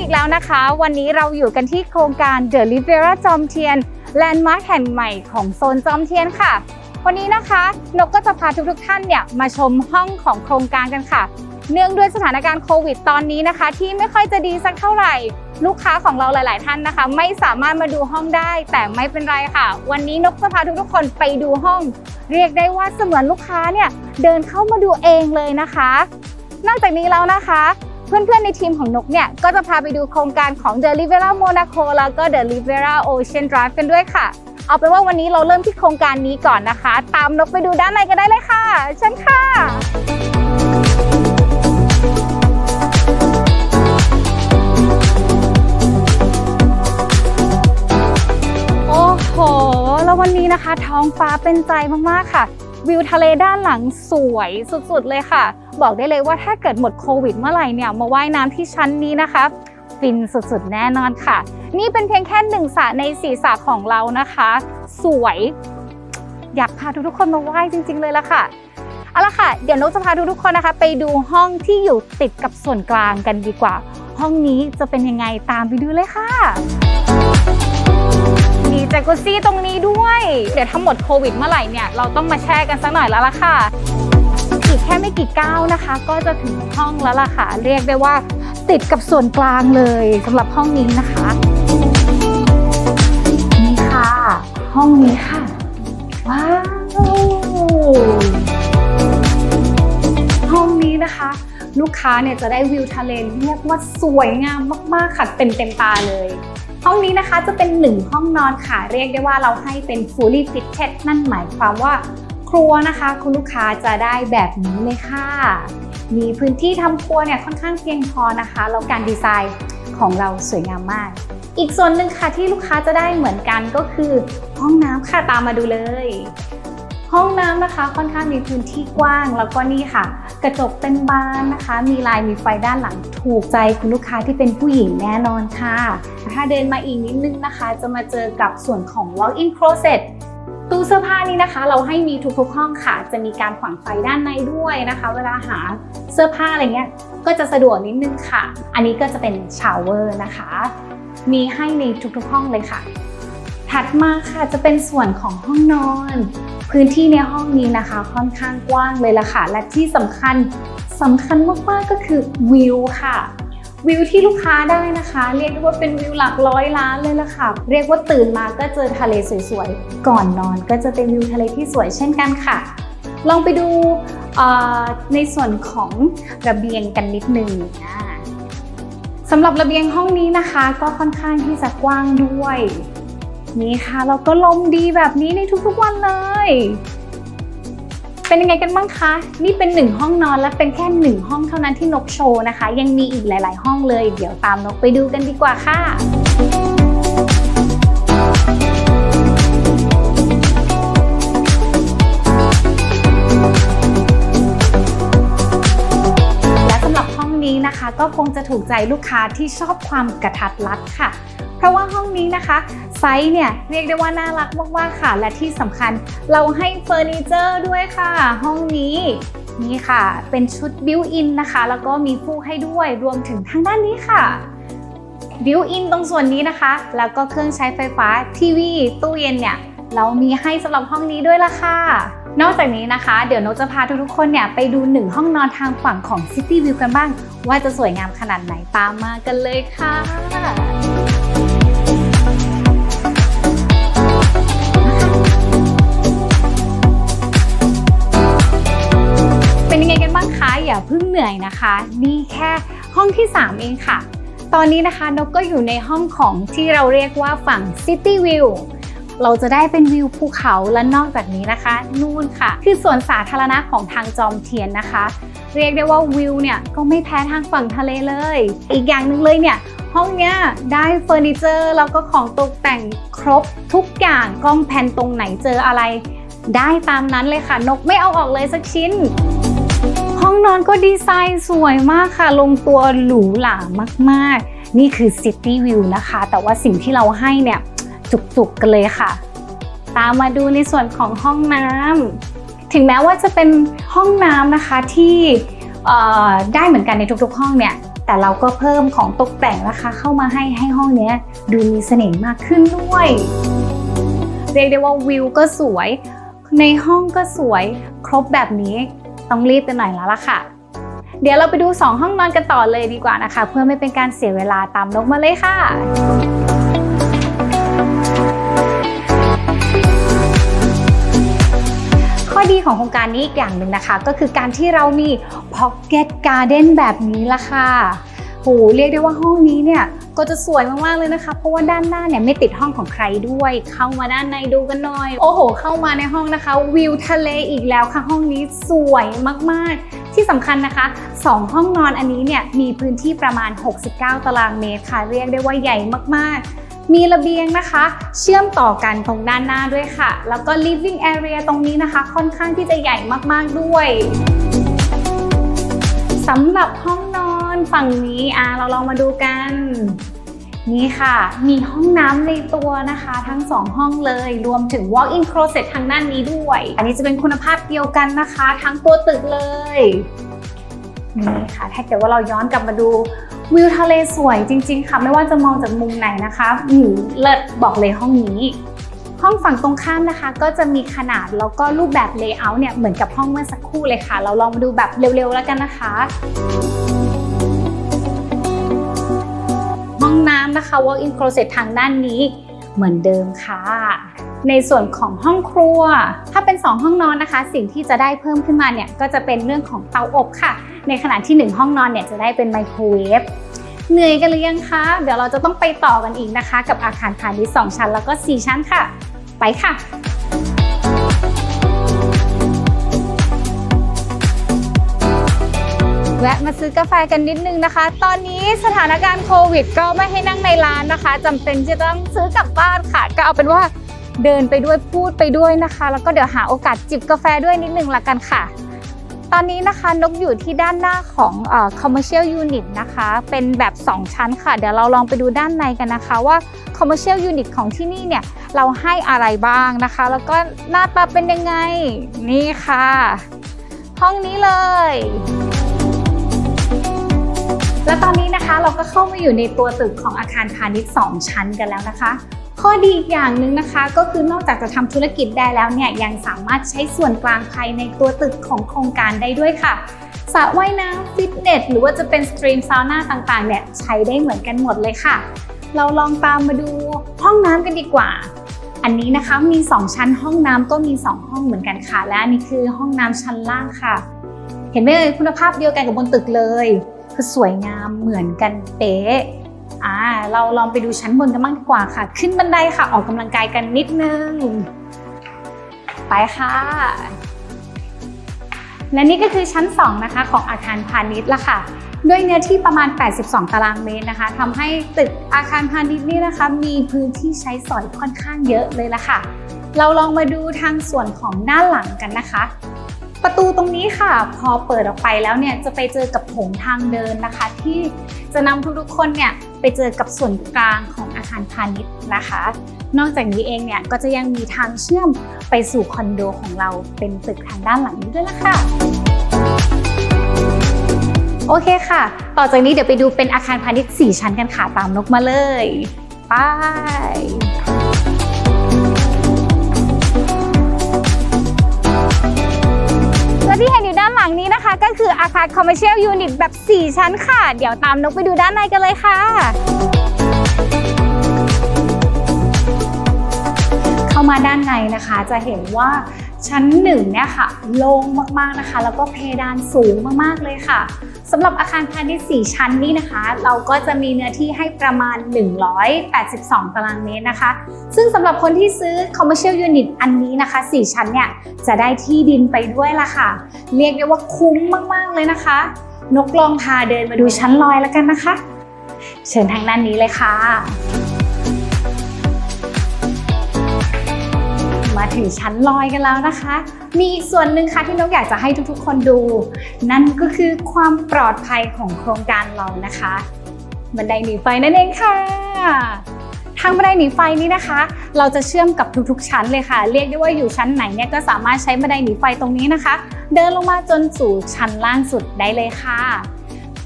อีกแล้วนะคะ วันนี้เราอยู่กันที่โครงการ The Rivera จอมเทียนแลนด์มาร์คแห่งใหม่ของโซนจอมเทียนค่ะ วันนี้นะคะนกก็จะพาทุกๆท่านเนี่ยมาชมห้องของโครงการกันค่ะ เนื่องด้วยสถานการณ์โควิดตอนนี้นะคะ ที่ไม่ค่อยจะดีสักเท่าไหร่ ลูกค้าของเราหลาย ๆ ท่านนะคะ ไม่สามารถมาดูห้องได้ แต่ไม่เป็นไรค่ะ วันนี้นกจะพาทุกๆคนไปดูห้อง เรียกได้ว่าเสมือนลูกค้าเนี่ยเดินเข้ามาดูเองเลยนะคะ นอกจากนี้แล้วนะคะ เพื่อนๆในทีมของนกเนี่ย ก็จะพาไปดูโครงการของ The Rivera Monaco แล้วก็ The Rivera Ocean Drive กันด้วยค่ะ เอาเป็นว่าวันนี้เราเริ่มที่โครงการนี้ก่อนนะคะ ตามนกไปดูด้านในกันได้เลยค่ะ เชิญค่ะโอ้โหแล้ววันนี้นะคะ ท้องฟ้าเป็นใจมาก ๆ ค่ะ วิวทะเลด้านหลังสวยสุด ๆ เลยค่ะ บอกได้เลยว่าถ้าเกิดหมดโควิดเมื่อไหร่เนี่ยมาว่ายน้ำที่ชั้นนี้นะคะฟินสุดๆ แน่นอนค่ะ นี่เป็นเพียงแค่หนึ่งสระในสี่สระของเรานะคะ สวย อยากพาทุกๆคนมาว่ายจริง ๆ เลยละค่ะเอาละค่ะ เดี๋ยวนกจะพาทุกๆคนนะคะ ไปดูห้องที่อยู่ติดกับส่วนกลางกันดีกว่า ห้องนี้จะเป็นยังไงตามไปดูเลยค่ะ มีแจกุซี่ตรงนี้ด้วย เดี๋ยวถ้าหมดโควิดเมื่อไหร่เนี่ยเราต้องมาแช่กันสักหน่อยแล้วล่ะค่ะ อีกแค่ไม่กี่ก้าวนะคะ ก็จะถึงห้องแล้วล่ะค่ะ เรียกได้ว่าติดกับส่วนกลางเลยสำหรับห้องนี้นะคะ นี่ค่ะ ห้องนี้ค่ะ ว้าวห้องนี้นะคะ ลูกค้าเนี่ยจะได้วิวทะเลเรียกว่าสวยงามมากๆค่ะเต็มเต็มตาเลย ห้องนี้นะคะจะเป็นหนึ่งห้องนอนค่ะ เรียกได้ว่าเราให้เป็น fully fitted นั่นหมายความว่า ครัวนะคะ คุณลูกค้าจะได้แบบนี้เลยค่ะ มีพื้นที่ทำครัวเนี่ยค่อนข้างเพียงพอนะคะ แล้วการดีไซน์ของเราสวยงามมาก อีกส่วนหนึ่งค่ะที่ลูกค้าจะได้เหมือนกันก็คือห้องน้ำค่ะตามมาดูเลย ห้องน้ำนะคะค่อนข้างมีพื้นที่กว้าง แล้วก็นี่ค่ะ กระจกเป็นบานนะคะ มีลายมีไฟด้านหลังถูกใจคุณลูกค้าที่เป็นผู้หญิงแน่นอนค่ะ ถ้าเดินมาอีกนิดนึงนะคะ จะมาเจอกับส่วนของ walk-in closet ตู้เสื้อผ้านี้นะคะ เราให้มีทุกๆห้องค่ะ จะมีการฝังไฟด้านในด้วยนะคะ เวลาหาเสื้อผ้าอะไรเงี้ยก็จะสะดวกนิดนึงค่ะ อันนี้ก็จะเป็นชาวเวอร์นะคะ มีให้ในทุกๆห้องเลยค่ะ ถัดมาค่ะจะเป็นส่วนของห้องนอน พื้นที่ในห้องนี้นะคะ ค่อนข้างกว้างเลยละค่ะ และที่สำคัญสำคัญมากๆก็คือวิวค่ะ วิวที่ลูกค้าได้นะคะ เรียกได้ว่าเป็นวิวหลักร้อยล้านเลยล่ะค่ะ เรียกว่าตื่นมาก็เจอทะเลสวยๆ ก่อนนอนก็จะเป็นวิวทะเลที่สวยเช่นกันค่ะ ลองไปดูในส่วนของระเบียงกันนิดนึงอ่าสำหรับระเบียงห้องนี้นะคะ ก็ค่อนข้างที่จะกว้างด้วย นี่ค่ะเราก็ลมดีแบบนี้ในทุกๆวันเลย เป็นยังไงกันบ้างคะ นี่เป็นหนึ่งห้องนอนและเป็นแค่หนึ่งห้องเท่านั้นที่นกโชว์นะคะ ยังมีอีกหลาย ๆ ห้องเลย เดี๋ยวตามนกไปดูกันดีกว่าค่ะและสำหรับห้องนี้นะคะก็คงจะถูกใจลูกค้าที่ชอบความกระทัดรัดค่ะ เพราะว่าห้องนี้นะคะไซส์เนี่ยเรียกได้ว่าน่ารักมากๆค่ะ และที่สำคัญเราให้เฟอร์นิเจอร์ด้วยค่ะ ห้องนี้นี่ค่ะ เป็นชุดบิวอินนะคะ แล้วก็มีฟูกให้ด้วยรวมถึงทางด้านนี้ค่ะบิวอินตรงส่วนนี้นะคะ แล้วก็เครื่องใช้ไฟฟ้าทีวีตู้เย็นเนี่ยเรามีให้สำหรับห้องนี้ด้วยล่ะค่ะ นอกจากนี้นะคะ เดี๋ยวนกจะพาทุกๆคนเนี่ยไปดูหนึ่งห้องนอนทางฝั่งของ City View กันบ้าง ว่าจะสวยงามขนาดไหนตามมากันเลยค่ะ เป็นยังไงกันบ้างคะอย่าเพิ่งเหนื่อยนะคะ นี่แค่ห้องที่ 3 เองค่ะ ตอนนี้นะคะนกก็อยู่ในห้องของที่เราเรียกว่าฝั่ง City View เราจะได้เป็นวิวภูเขาและนอกจากนี้นะคะนู่นค่ะ คือสวนสาธารณะของทางจอมเทียนนะคะ เรียกได้ว่าวิวเนี่ยก็ไม่แพ้ทางฝั่งทะเลเลย อีกอย่างหนึ่งเลยเนี่ยห้องเนี้ยได้เฟอร์นิเจอร์แล้วก็ของตกแต่งครบทุกอย่างกล้องแพนตรงไหนเจออะไร ได้ตามนั้นเลยค่ะ นกไม่เอาออกเลยสักชิ้น ห้องนอนก็ดีไซน์สวยมากค่ะ ลงตัวหรูหรามากๆ นี่คือ City View นะคะ แต่ว่าสิ่งที่เราให้เนี่ย จุกๆกันเลยค่ะ ตามมาดูในส่วนของห้องน้ำถึงแม้ว่าจะเป็นห้องน้ำนะคะที่ได้เหมือนกันในทุกๆ ห้องเนี่ยแต่เราก็เพิ่มของตกแต่งนะคะ เข้ามาให้ให้ห้องนี้ดูมีเสน่ห์มากขึ้นด้วย เรียกได้ว่าวิวก็สวย ในห้องก็สวยครบแบบนี้ ต้องรีบกันหน่อยแล้วล่ะค่ะ เดี๋ยวเราไปดู 2 ห้องนอนกันต่อเลยดีกว่านะคะ เพื่อไม่เป็นการเสียเวลาตามนกมาเลยค่ะข้อดีของโครงการนี้อีกอย่างหนึ่งนะคะ ก็คือการที่เรามี Pocket Garden แบบนี้ละค่ะ โห เรียกได้ว่าห้องนี้เนี่ย ก็จะสวยมากๆเลยนะคะ เพราะว่าด้านหน้าเนี่ยไม่ติดห้องของใครด้วย เข้ามาด้านในดูกันหน่อย โอ้โห เข้ามาในห้องนะคะ วิวทะเลอีกแล้วค่ะห้องนี้สวยมากๆที่สำคัญนะคะ 2 ห้องนอนอันนี้เนี่ยมีพื้นที่ประมาณ 69 ตารางเมตรค่ะ เรียกได้ว่าใหญ่มากๆ มีระเบียงนะคะ เชื่อมต่อกันตรงด้านหน้าด้วยค่ะ แล้วก็ living area ตรงนี้นะคะ ค่อนข้างที่จะใหญ่มากๆด้วยสำหรับห้อง ฝั่งนี้อะเราลองมาดูกัน นี่ค่ะ มีห้องน้ำในตัวนะคะ ทั้ง 2 ห้องเลย รวมถึง walk-in closet ทางด้านนี้ด้วย อันนี้จะเป็นคุณภาพเดียวกันนะคะ ทั้งตัวตึกเลยนี่ค่ะ ถ้าเกิดว่าเราย้อนกลับมาดูวิวทะเลสวยจริง ๆ ค่ะ ไม่ว่าจะมองจากมุมไหนนะคะอืมเลิศบอกเลยห้องนี้ ห้องฝั่งตรงข้ามนะคะ ก็จะมีขนาดแล้วก็รูปแบบเลเยอร์เนี่ยเหมือนกับห้องเมื่อสักครู่เลยค่ะ เราลองมาดูแบบเร็วๆแล้วกันนะคะ น้ำนะคะ walk-in closet ทางด้านนี้เหมือนเดิมค่ะ ในส่วนของห้องครัว ถ้าเป็น 2 ห้องนอนนะคะ สิ่งที่จะได้เพิ่มขึ้นมาเนี่ยก็จะเป็นเรื่องของเตาอบค่ะ ในขณะที่ 1 ห้องนอนเนี่ยจะได้เป็นไมโครเวฟเหนื่อยกันหรือยังคะ เดี๋ยวเราจะต้องไปต่อกันอีกนะคะ กับอาคารพาณิชย์2ชั้นแล้วก็ 4 ชั้นค่ะ ไปค่ะ แวะมาซื้อกาแฟกันนิดนึงนะคะ ตอนนี้สถานการณ์โควิด ก็ไม่ให้นั่งในร้านนะคะจำเป็นจะต้องซื้อกลับบ้านค่ะ ก็เอาเป็นว่าเดินไปด้วยพูดไปด้วยนะคะ แล้วก็เดี๋ยวหาโอกาสจิบกาแฟด้วยนิดนึงละกันค่ะ ตอนนี้นะคะนกอยู่ที่ด้านหน้าของเอ่อ commercial unit นะคะ เป็นแบบ 2 ชั้นค่ะ เดี๋ยวเราลองไปดูด้านในกันนะคะว่า commercial unit ของที่นี่เนี่ยเราให้อะไรบ้างนะคะ แล้วก็หน้าตาเป็นยังไงนี่ค่ะ ห้องนี้เลย และตอนนี้นะคะเราก็เข้ามาอยู่ในตัวตึกของอาคารพาณิชย์ 2 ชั้นกันแล้วนะคะ ข้อดีอีกอย่างหนึ่งนะคะก็คือนอกจากจะทำธุรกิจได้แล้วเนี่ยยังสามารถใช้ส่วนกลางภายในตัวตึกของโครงการได้ด้วยค่ะสระว่ายน้ำฟิตเนสหรือว่าจะเป็นสตรีมซาวน่าต่างๆเนี่ยใช้ได้เหมือนกันหมดเลยค่ะ เราลองตามมาดูห้องน้ำกันดีกว่า อันนี้นะคะมี 2 ชั้นห้องน้ำก็มี 2 ห้องเหมือนกันค่ะ และอันนี้คือห้องน้ำชั้นล่างค่ะ เห็นไหมเอ่ยคุณภาพเดียวกันกับบนตึกเลย คือสวยงามเหมือนกันเป๊ะอ่าเราลองไปดูชั้นบนกันบ้างดีกว่าค่ะ ขึ้นบันไดค่ะ ออกกำลังกายกันนิดนึง ไปค่ะ และนี่ก็คือชั้น 2 นะคะ ของอาคารพาณิชย์ละค่ะด้วยเนื้อที่ประมาณ 82 ตารางเมตรนะคะทำให้ตึกอาคารพาณิชย์นี่นะคะ มีพื้นที่ใช้สอยค่อนข้างเยอะเลยละค่ะ เราลองมาดูทางส่วนของด้านหลังกันนะคะ ประตูตรงนี้ค่ะ พอเปิดออกไปแล้วเนี่ยจะไปเจอกับโถงทางเดินนะคะ ที่จะนำทุกๆคนเนี่ยไปเจอกับส่วนกลางของอาคารพาณิชย์นะคะ นอกจากนี้เองเนี่ยก็จะยังมีทางเชื่อมไปสู่คอนโดของเราเป็นตึกทางด้านหลังนี้ด้วยละค่ะโอเคค่ะ ต่อจากนี้เดี๋ยวไปดูเป็นอาคารพาณิชย์ 4 ชั้นกันค่ะ ตามนกมาเลย ไป ที่เห็นอยู่ด้านหลังนี้นะคะ ก็คืออาคารคอมเมอร์เชียลยูนิตแบบ 4 ชั้นค่ะ เดี๋ยวตามนกไปดูด้านในกันเลยค่ะเข้ามาด้านในนะคะจะเห็นว่า ชั้นหนึ่งเนี่ยค่ะโล่งมากๆนะคะ แล้วก็เพดานสูงมากๆเลยค่ะสำหรับอาคารพาณิชย์4ชั้นนี้นะคะ เราก็จะมีเนื้อที่ให้ประมาณ 182 ตารางเมตรนะคะ ซึ่งสำหรับคนที่ซื้อ commercial unit อันนี้นะคะ 4 ชั้นเนี่ยจะได้ที่ดินไปด้วยล่ะค่ะ เรียกได้ว่าคุ้มมากๆเลยนะคะ นกลองพาเดินมาดูชั้นลอยแล้วกันนะคะ เชิญทางด้านนี้เลยค่ะ มาถึงชั้นลอยกันแล้วนะคะ มีอีกส่วนหนึ่งค่ะที่นกอยากจะให้ทุกๆ คนดู นั่นก็คือความปลอดภัยของโครงการเรานะคะบันไดหนีไฟนั่นเองค่ะ ทางบันไดหนีไฟนี้นะคะ เราจะเชื่อมกับทุกๆ ชั้นเลยค่ะ เรียกได้ว่าอยู่ชั้นไหนเนี่ยก็สามารถใช้บันไดหนีไฟตรงนี้นะคะ เดินลงมาจนสู่ชั้นล่างสุดได้เลยค่ะ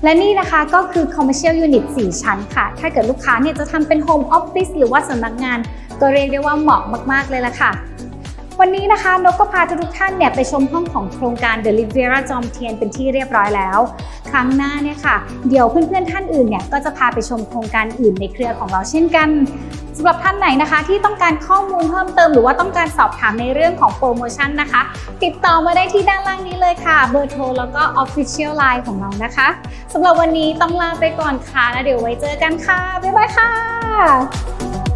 และนี่นะคะก็คือ commercial unit 4 ชั้นค่ะ ถ้าเกิดลูกค้าเนี่ยจะทำเป็น home office หรือว่าสำนักงาน ก็เรียกได้ว่าเหมาะมาก ๆ เลยละค่ะ วันนี้นะคะนกก็พาทุกท่านเนี่ยไปชมห้องของโครงการ The Riviera จอมเทียนเป็นที่เรียบร้อยแล้ว ครั้งหน้าเนี่ยค่ะ เดี๋ยวเพื่อนๆท่านอื่นเนี่ยก็จะพาไปชมโครงการอื่นในเครือของเราเช่นกันสำหรับท่านไหนนะคะ ที่ต้องการข้อมูลเพิ่มเติมหรือว่าต้องการสอบถามในเรื่องของโปรโมชั่นนะคะ ติดต่อมาได้ที่ด้านล่างนี้เลยค่ะ เบอร์โทรแล้วก็ Official Line ของเรานะคะสำหรับวันนี้ต้องลาไปก่อนค่ะแล้วเดี๋ยวไว้เจอกันค่ะ บ๊ายบายค่ะ